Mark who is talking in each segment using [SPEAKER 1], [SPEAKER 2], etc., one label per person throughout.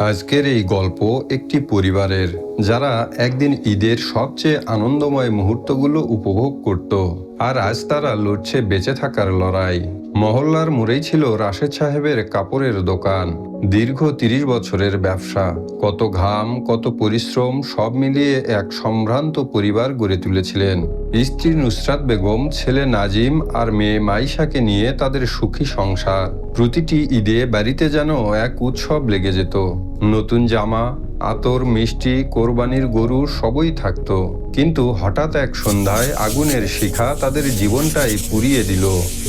[SPEAKER 1] আজকের এই গল্প একটি পরিবারের, যারা একদিন ঈদের সবচেয়ে আনন্দময় মুহূর্তগুলো উপভোগ করত। আর আজ তারা লড়ছে বেঁচে থাকার লড়াই। মহল্লার মোড়েই ছিল রাশেদ সাহেবের কাপড়ের দোকান। দীর্ঘ তিরিশ বছরের ব্যবসা। কত ঘাম, কত পরিশ্রম, সব মিলিয়ে এক সম্ভ্রান্ত পরিবার গড়ে তুলেছিলেন। স্ত্রী নুসরাত বেগম, ছেলে নাজিম আর মেয়ে মাইশাকে নিয়ে তাদের সুখী সংসার। প্রতিটি ঈদে বাড়িতে যেন এক উৎসব লেগে যেত। নতুন জামা, আতর, মিষ্টি, কোরবানির গরু সবই থাকতো। কিন্তু হঠাৎ এক সন্ধ্যায় আগুনের শিখা তাদের জীবনটাই পুড়িয়ে দিল।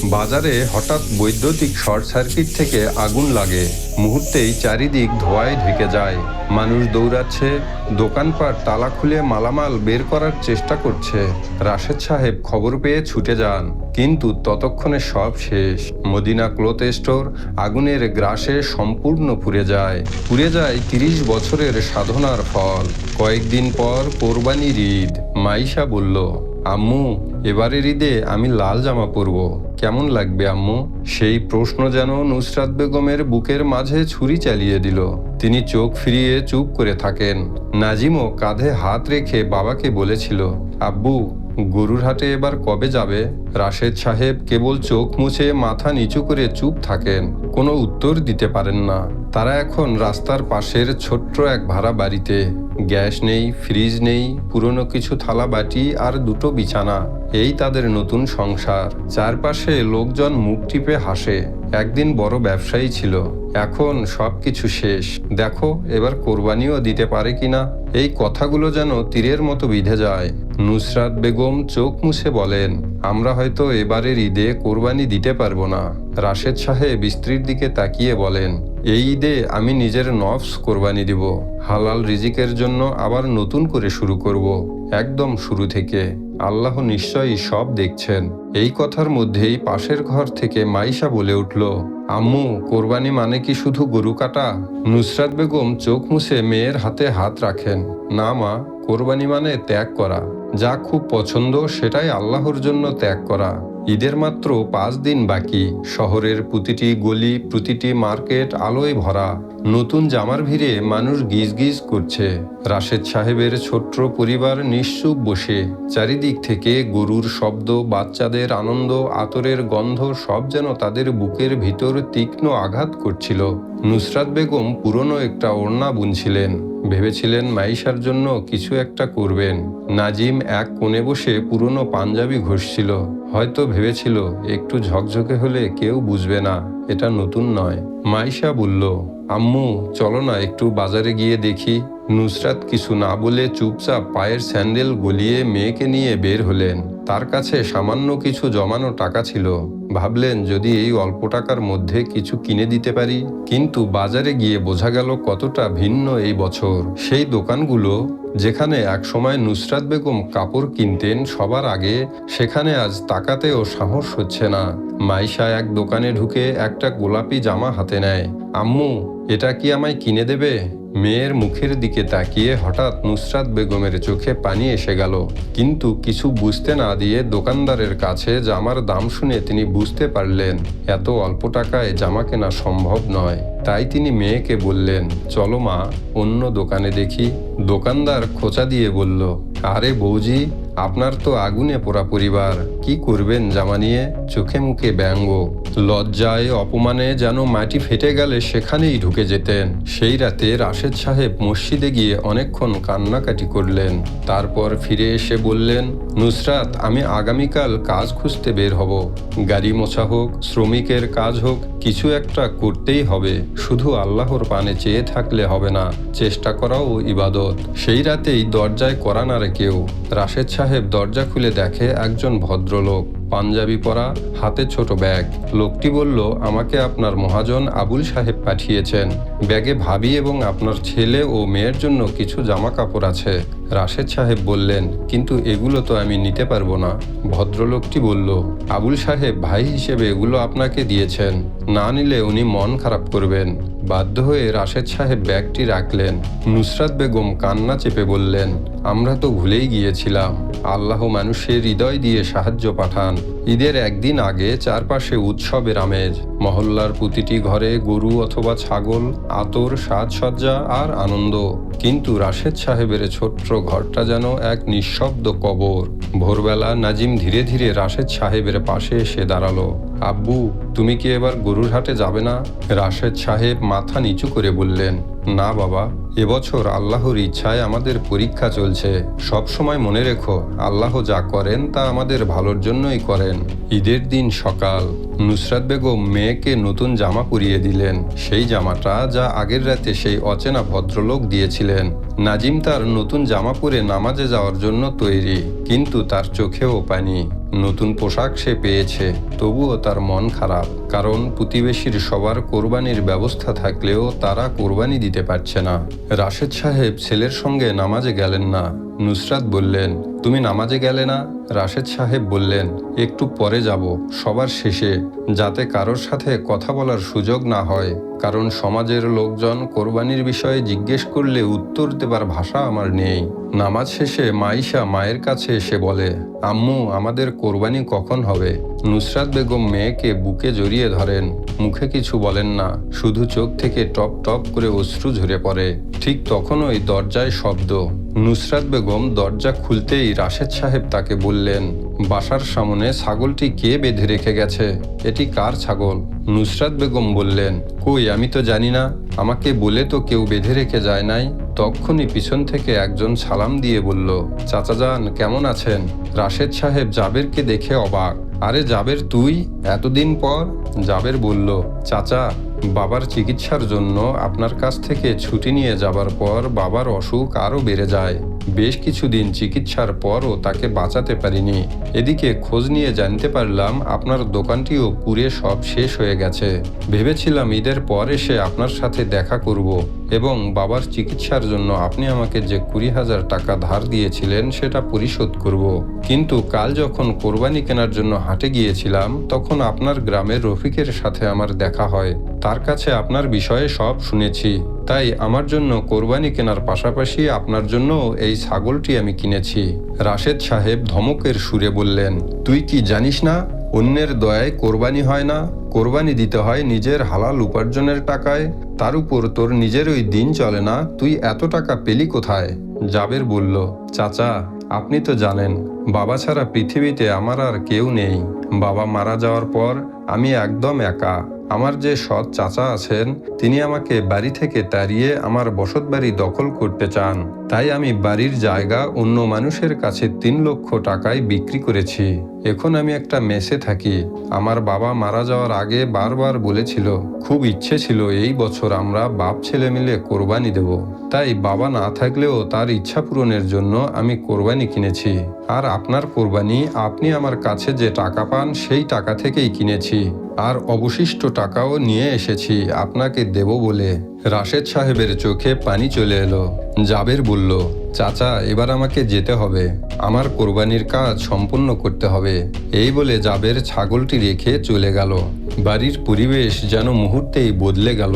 [SPEAKER 1] বাজারে হঠাৎ বৈদ্যুতিক শর্ট সার্কিট থেকে আগুন লাগে। মুহূর্তেই চারিদিক ধোঁয়ায় ঢেকে যায়। মানুষ দৌড়াচ্ছে, দোকানপাট তালা খুলে মালামাল বের করার চেষ্টা করছে। রাশেদ সাহেব খবর পেয়ে ছুটে যান, কিন্তু ততক্ষণে সব শেষ। মদিনা ক্লোথ স্টোর আগুনের গ্রাসে সম্পূর্ণ পুড়ে যায়। পুড়ে যায় তিরিশ বছরের সাধনার ফল। কয়েকদিন পর কোরবানির ঈদ। মাইশা বলল, আম্মু, এবারের ঈদে আমি লাল জামা পরব। কেমন লাগবে, আম্মু? সেই প্রশ্ন যেন নুসরাত বেগমের বুকের মাঝে ছুরি চালিয়ে দিল। তিনি চোখ ফিরিয়ে চুপ করে থাকেন। নাজিমও কাঁধে হাত রেখে বাবাকে বলেছিল, আব্বু গরুর হাটে এবার কবে যাবে? রাশেদ সাহেব কেবল চোখ মুছে মাথা নিচু করে চুপ থাকেন। কোনো উত্তর দিতে পারেন না। তারা এখন রাস্তার পাশের ছোট্ট এক ভাড়া বাড়িতে। গ্যাস নেই, ফ্রিজ নেই, পুরনো কিছু থালা বাটি আর দুটো বিছানা। এই তাদের নতুন সংসার। চারপাশে লোকজন মুখ টিপে হাসে। একদিন বড় ব্যবসায়ী ছিল। এখন সব কিছু শেষ। দেখো, এবার কোরবানিও দিতে পারে কিনা? এই কথাগুলো যেন তীরের মতো বিধে যায়। নুসরাত বেগম চোখ মুছে বলেন, আমরা হয়তো এবারের ঈদে কোরবানি দিতে পারব না। রাশেদ সাহেব স্ত্রীর দিকে তাকিয়ে বলেন, এই ঈদে আমি নিজের নফস কোরবানি দিব। হালাল রিজিকের জন্য আবার নতুন করে শুরু করব। একদম শুরু থেকে আল্লাহ নিশ্চয়ই সব দেখছেন। এই কথার মধ্যেই পাশের ঘর থেকে মাইশা বলে উঠল, আম্মু, কোরবানি মানে কি শুধু গরু কাটা? নুসরাত বেগম চোখ মুছে মেয়ের হাতে হাত রাখেন, না মা, কোরবানি মানে ত্যাগ করা। যা খুব পছন্দ সেটাই আল্লাহর জন্য ত্যাগ করা। ঈদের মাত্র পাঁচ দিন বাকি। শহরের প্রতিটি গলি, প্রতিটি মার্কেট আলোয় ভরা। নতুন জামার ভিড়ে মানুষ গিজ গিজ করছে। রাশেদ সাহেবের ছোট্ট পরিবার নিশ্চুপ বসে। চারিদিক থেকে গরুর শব্দ, বাচ্চাদের আনন্দ, আতরের গন্ধ সব যেন তাদের বুকের ভিতর তীক্ষ্ণ আঘাত করছিল। নুসরাত বেগম পুরনো একটা ওড়না বুনছিলেন। ভেবেছিলেন মাইশার জন্য কিছু একটা করবেন। নাজিম এক কোণে বসে পুরনো পাঞ্জাবি ঘষছিল। হয়তো ভেবেছিল, একটু ঝকঝকে হলে কেউ বুঝবে না, এটা নতুন নয়। মাইশা বলল, আম্মু, চলো না একটু বাজারে গিয়ে দেখি। নুসরাত কিছু না বলে চুপচাপ পায়ের স্যান্ডেল গলিয়ে মেয়েকে নিয়ে বের হলেন। তার কাছে সামান্য কিছু জমানো টাকা ছিল। ভাবলেন, যদি এই অল্প টাকার মধ্যে কিছু কিনে দিতে পারি? কিন্তু বাজারে গিয়ে বোঝা গেল কতটা ভিন্ন এই বছর। সেই দোকানগুলো যেখানে একসময় নুসরাত বেগম কাপড় কিনতেন সবার আগে, সেখানে আজ তাকাতেও সাহস হচ্ছে না। মাইশা এক দোকানে ঢুকে একটা গোলাপি জামা হাতে নেয়। আম্মু এটা কি আমায় কিনে দেবে? মেয়ের মুখের দিকে তাকিয়ে হঠাৎ নুসরাত বেগমের চোখে পানি এসে গেল। কিন্তু কিছু বুঝতে না দিয়ে দোকানদারের কাছে জামার দাম শুনে তিনি বুঝতে পারলেন, এত অল্প টাকায় জামা কেনা সম্ভব নয়। তাই তিনি মেয়েকে বললেন, চলো মা, অন্য দোকানে দেখি। দোকানদার খোঁচা দিয়ে বলল, আরে বৌজি, আপনার তো আগুনে পোড়া পরিবার, কি করবেন জামা নিয়ে? চোখে মুখে ব্যঙ্গ। লজ্জায়, অপমানে যেন মাটি ফেটে গেলে সেখানেই ঢুকে যেতেন। সেই রাতে রাশেদ সাহেব মসজিদে গিয়ে অনেকক্ষণ কান্নাকাটি করলেন। তারপর ফিরে এসে বললেন, নুসরাত, আমি আগামীকাল কাজ খুঁজতে বের হব। গাড়ি মোছা হোক, শ্রমিকের কাজ হোক, কিছু একটা করতেই হবে। শুধু আল্লাহর পানে চেয়ে থাকলে হবে না, চেষ্টা করাও ইবাদত। সেই রাতেই দরজায় করা নারে কেউ। রাশেদ সাহেব দরজা খুলে দেখে একজন ভদ্রলোক। পাঞ্জাবি পরা, হাতে ছোট ব্যাগ। লোকটি বলল, আমাকে আপনার মহাজন আবুল সাহেব পাঠিয়েছেন। ব্যাগে ভাবি এবং আপনার ছেলে ও মেয়ের জন্য কিছু জামা কাপড় আছে। রাশেদ সাহেব বললেন, কিন্তু এগুলো তো আমি নিতে পারব না। ভদ্রলোকটি বলল, আবুল সাহেব, ভাই হিসেবে এগুলো আপনাকে দিয়েছেন। না নিলে উনি মন খারাপ করবেন। বাধ্য হয়ে রাশেদ সাহেব ব্যাগটি রাখলেন। নুসরাত বেগম কান্না চেপে বললেন, আমরা তো ভুলেই গিয়েছিলাম। আল্লাহ মানুষের হৃদয় দিয়ে সাহায্য পাঠান। ঈদের একদিন আগে চারপাশে উৎসবের আমেজ। মহল্লার প্রতিটি ঘরে গরু অথবা ছাগল, আতর, সাজসজ্জা আর আনন্দ। কিন্তু রাশেদ সাহেবের ছোট্ট ঘরটা যেন এক নিঃশব্দ কবর। ভোরবেলা নাজিম ধীরে ধীরে রাশেদ সাহেবের পাশে এসে দাঁড়াল। আব্বু তুমি কি এবার গরুর হাটে যাবে না? রাশেদ সাহেব মাথা নিচু করে বললেন, না বাবা, এবছর আল্লাহর ইচ্ছায় আমাদের পরীক্ষা চলছে। সব সময় মনে রেখো, আল্লাহ যা করেন তা আমাদের ভালোর জন্যই করেন। ঈদের দিন সকাল, নুসরাত বেগম মেয়েকে নতুন জামা পরিয়ে দিলেন। সেই জামাটা যা আগের রাতে সেই অচেনা ভদ্রলোক দিয়েছিলেন। নাজিম তার নতুন জামা পরে নামাজে যাওয়ার জন্য তৈরি, কিন্তু তার চোখেও পানি। নতুন পোশাক সে পেয়েছে, তবুও তার মন খারাপ, কারণ প্রতিবেশীর সবার কোরবানির ব্যবস্থা থাকলেও তারা কোরবানি দিতে পারছে না। রাশেদ সাহেব ছেলের সঙ্গে নামাজে গেলেন না। নুসরাত বললেন, তুমি নামাজে গেলে না? রাশেদ সাহেব বললেন, একটু পরে যাব, সবার শেষে। যাতে কারোর সাথে কথা বলার সুযোগ না হয়। কারণ সমাজের লোকজন কোরবানির বিষয়ে জিজ্ঞেস করলে উত্তর দেবার ভাষা আমার নেই। নামাজ শেষে মাইশা মায়ের কাছে এসে বলে, আম্মু, আমাদের কোরবানি কখন হবে? নুসরাত বেগম মেয়েকে বুকে জড়িয়ে ধরেন। মুখে কিছু বলেন না। শুধু চোখ থেকে টপ টপ করে অশ্রু ঝরে পড়ে। ঠিক তখনই দরজায় শব্দ নুসরাত বেগম দরজা খুলতেই রাশেদ সাহেব তাকে বললেন, বাসার সামনে ছাগলটি কে বেঁধে রেখে গেছে? এটি কার ছাগল? নুসরাত বেগম বললেন, কই, আমি তো জানি না। আমাকে বলে তো কেউ বেঁধে রেখে যায় নাই। তক্ষুনি পিছন থেকে একজন সালাম দিয়ে বলল, চাচা যান, কেমন আছেন? রাশেদ সাহেব জাবেরকে দেখে অবাক, আরে জাবের তুই? এতদিন পর? জাবের বলল, চাচা বাবার চিকিৎসার জন্য আপনার কাছ থেকে ছুটি নিয়ে যাবার পর বাবার অসুখ আরও বেড়ে যায়। বেশ কিছুদিন চিকিৎসার পরও তাকে বাঁচাতে পারিনি। এদিকে খোঁজ নিয়ে জানতে পারলাম আপনার দোকানটিও পুড়ে সব শেষ হয়ে গেছে। ভেবেছিলাম ঈদের পর এসে আপনার সাথে দেখা করব। এবং বাবার চিকিৎসার জন্য আপনি আমাকে যে কুড়ি হাজার টাকা ধার দিয়েছিলেন, সেটা পরিশোধ করব। কিন্তু কাল যখন কোরবানি কেনার জন্য হাটে গিয়েছিলাম, তখন আপনার গ্রামের রফিকের সাথে আমার দেখা হয়। তার কাছে আপনার বিষয়ে সব শুনেছি। তাই আমার জন্য কোরবানি কেনার পাশাপাশি আপনার জন্য এই ছাগলটি আমি কিনেছি। রাশেদ সাহেব ধমকের সুরে বললেন, তুই কি জানিস না? অন্যের দয়ায় কোরবানি হয় না? কোরবানি দিতে হয় নিজের হালাল উপার্জনের টাকায়। তার উপর তোর নিজের ওই দিন চলে না, তুই এত টাকা পেলি কোথায়? জাবের বলল, চাচা, আপনি তো জানেন, বাবা ছাড়া পৃথিবীতে আমার আর কেউ নেই। বাবা মারা যাওয়ার পর আমি একদম একা। আমার যে সৎ চাচা আছেন, তিনি আমাকে বাড়ি থেকে তাড়িয়ে আমার বসত বাড়ি দখল করতে চান। তাই আমি বাড়ির জায়গা অন্য মানুষের কাছে তিন লক্ষ টাকায় বিক্রি করেছি। এখন আমি একটা মেসে থাকি। আমার বাবা মারা যাওয়ার আগে বারবার বলেছিল, খুব ইচ্ছে ছিল এই বছর আমরা বাপ ছেলে মিলে কোরবানি দেব। তাই বাবা না থাকলেও তার ইচ্ছা পূরণের জন্য আমি কোরবানি কিনেছি। আর আপনার কোরবানি, আপনি আমার কাছে যে টাকা পান, সেই টাকা থেকেই কিনেছি। আর অবশিষ্ট টাকাও নিয়ে এসেছি। আপনাকে দেব বলে রাশেদ সাহেবের চোখে পানি চলে এলো। জাবের বলল, চাচা, এবার আমাকে যেতে হবে। আমার কোরবানির কাজ সম্পূর্ণ করতে হবে। এই বলে জাবের ছাগলটি রেখে চলে গেল। বাড়ির পরিবেশ যেন মুহূর্তেই বদলে গেল।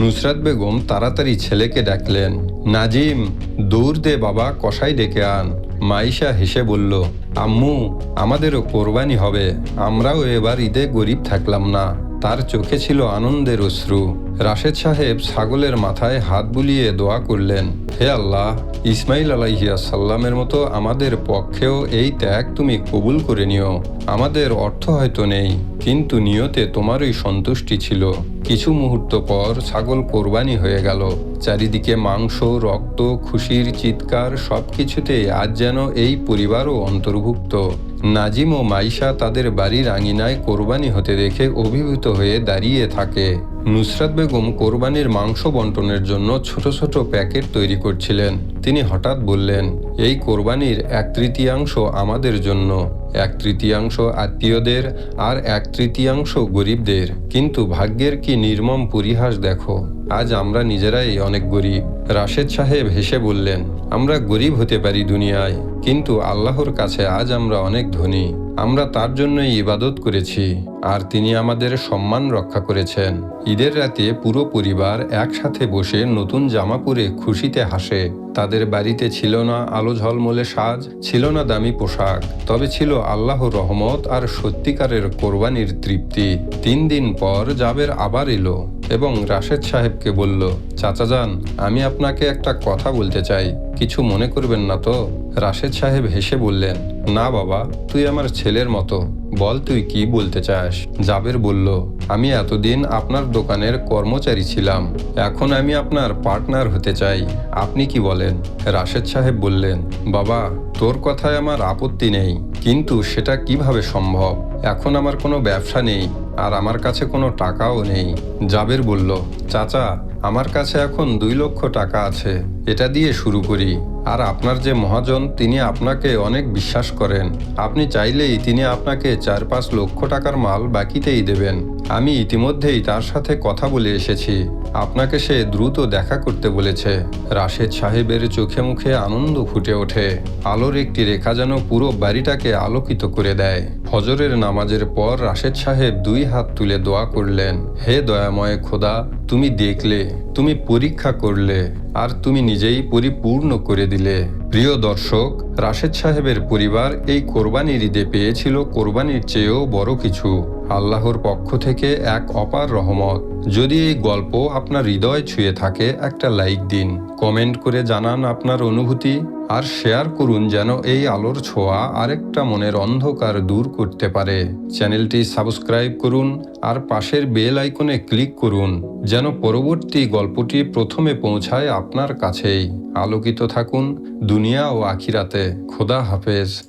[SPEAKER 1] নুসরাত বেগম তাড়াতাড়ি ছেলেকে ডাকলেন, নাজিম দৌড় দে বাবা কষাই ডেকে আন। মাইশা হেসে বলল, আম্মু, আমাদেরও কোরবানি হবে। আমরাও এবার ঈদে গরিব থাকলাম না। তার চোখে ছিল আনন্দের অশ্রু। রাশেদ সাহেব ছাগলের মাথায় হাত বুলিয়ে দোয়া করলেন, হে আল্লাহ, ইসমাইল আলাইহিয়া সাল্লামের মতো আমাদের পক্ষেও এই ত্যাগ তুমি কবুল করে নিও। আমাদের অর্থ হয়তো নেই, কিন্তু নিয়তে তোমারই সন্তুষ্টি ছিল। কিছু মুহূর্ত পর ছাগল কোরবানি হয়ে গেল। চারিদিকে মাংস, রক্ত, খুশির চিৎকার সব কিছুতেই আজ যেন এই পরিবারও অন্তর্ভুক্ত। নাজিম ও মাইশা তাদের বাড়ির আঙিনায় কোরবানি হতে দেখে অভিভূত হয়ে দাঁড়িয়ে থাকে। নুসরাত বেগম কোরবানির মাংস বন্টনের জন্য ছোট ছোট প্যাকেট তৈরি করছিলেন। তিনি হঠাৎ বললেন, এই কোরবানির এক তৃতীয়াংশ আমাদের জন্য। এক তৃতীয়াংশ আত্মীয়দের আর এক তৃতীয়াংশ গরিবদের। কিন্তু ভাগ্যের কি নির্মম পরিহাস দেখো, আজ আমরা নিজেরাই অনেক গরিব। রাশেদ সাহেব হেসে বললেন, আমরা গরিব হতে পারি দুনিয়ায়, কিন্তু আল্লাহর কাছে আজ আমরা অনেক ধনী। আমরা তার জন্যই ইবাদত করেছি, আর তিনি আমাদের সম্মান রক্ষা করেছেন। ঈদের রাতে পুরো পরিবার একসাথে বসে নতুন জামা পরে খুশিতে হাসে। তাদের বাড়িতে ছিল না আলো ঝলমলে সাজ, ছিল না দামি পোশাক, তবে ছিল আল্লাহ রহমত আর সত্যিকারের কোরবানির তৃপ্তি। তিন দিন পর জাবের আবার এলো এবং রাশেদ সাহেবকে বলল, চাচা যান, আমি আপনাকে একটা কথা বলতে চাই, কিছু মনে করবেন না তো? রাশেদ সাহেব হেসে বললেন, না বাবা, তুই আমার ছেলের মতো। বল তুই কি বলতে চাস? জাবের বলল, আমি এতদিন আপনার দোকানের কর্মচারী ছিলাম। এখন আমি আপনার পার্টনার হতে চাই। আপনি কি বলেন? রাশেদ সাহেব বললেন, বাবা, তোর কথায় আমার আপত্তি নেই। কিন্তু সেটা কীভাবে সম্ভব? এখন আমার কোনো ব্যবসা নেই, আর আমার কাছে কোনো টাকাও নেই। জাবের বলল, চাচা, আমার কাছে এখন দুই লক্ষ টাকা আছে। এটা দিয়ে শুরু করি। আর আপনার যে মহাজন, তিনি আপনাকে অনেক বিশ্বাস করেন। আপনি চাইলেই তিনি আপনাকে চার পাঁচ লক্ষ টাকার মাল বাকিতেই দেবেন। আমি ইতিমধ্যেই তার সাথে কথা বলে এসেছি। আপনাকে সে দ্রুত দেখা করতে বলেছে। রাশেদ সাহেবের চোখে মুখে আনন্দ ফুটে ওঠে। আলোর একটি রেখা যেন পুরো বাড়িটাকে আলোকিত করে দেয়। ফজরের নামাজের পর রাশেদ সাহেব দুই হাত তুলে দোয়া করলেন, হে দয়াময় খোদা তুমি দেখলে, তুমি পরীক্ষা করলে, আর তুমি নিজেই পরিপূর্ণ করে দিলে। প্রিয় দর্শক, রাশেদ সাহেবের পরিবার এই কোরবানির ঈদে পেয়েছিল কোরবানির চেয়েও বড় কিছু। আল্লাহর পক্ষ থেকে এক অপার রহমত। যদি এই গল্প আপনার হৃদয় ছুঁয়ে থাকে, একটা লাইক দিন, কমেন্ট করে জানান আপনার অনুভূতি, আর শেয়ার করুন যেন এই আলোর ছোঁয়া আরেকটা মনের অন্ধকার দূর করতে পারে। চ্যানেলটি সাবস্ক্রাইব করুন, আর পাশের বেল আইকনে ক্লিক করুন, যেন পরবর্তী গল্পটি প্রথমে পৌঁছায় আপনার কাছেই। আলোকিত থাকুন দুনিয়া ও আখিরাতে। খোদা হাফেজ।